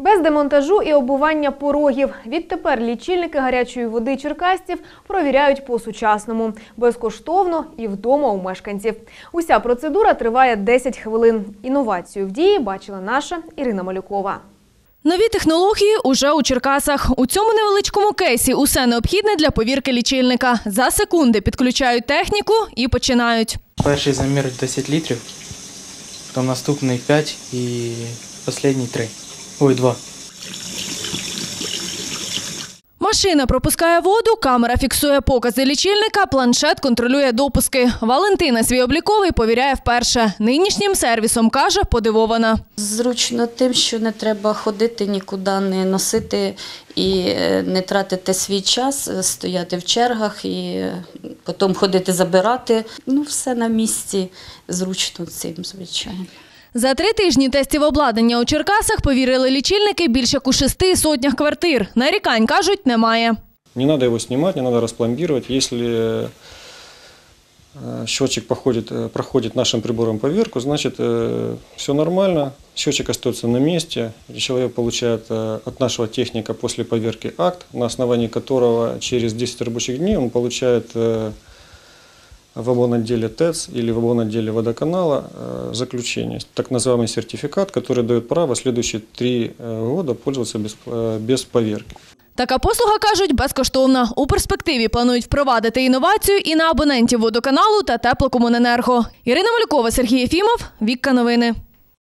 Без демонтажу і оббування порогів. Відтепер лічильники гарячої води черкастів провіряють по-сучасному, безкоштовно і вдома у мешканців. Уся процедура триває 10 хвилин. Інновацію в дії бачила наша Ірина Малюкова. Нові технології уже у Черкасах. У цьому невеличкому кейсі усе необхідне для повірки лічильника. За секунди підключають техніку і починають. Перший замір 10 літрів, потім наступний 5 і останній 3. Ой, 2. Машина пропускає воду, камера фіксує покази лічильника, планшет контролює допуски. Валентина свій обліковий повіряє вперше. Нинішнім сервісом каже, подивована. Зручно тим, що не треба ходити нікуди, не носити і е, не тратити свій час, е, стояти в чергах і е, потім ходити забирати. Ну, все на місці, зручно цим, звичайно. За три тижні тестів обладнання у Черкасах повірили лічильники більше як у шести сотнях квартир. Нарікань кажуть, немає. Не надо его снимать, не надо распломбировать. Если э, счетчик походит, э, проходит нашим прибором поверку, значит все нормально, счетчик остается на месте, и человек получает э, от нашего техника после поверки акт, на основании которого через 10 рабочих дней он получает э, в обонотделе ТЭЦ или в обонотделе водоканала э, заключение, так называемый сертификат, который дает право следующие три э, года пользоваться без, э, без поверки. Така послуга, кажуть, безкоштовна. У перспективі планують впровадити інновацію і на абонентів водоканалу та теплокомуненерго. Ірина Малюкова, Сергій Єфімов, Вікка Новини.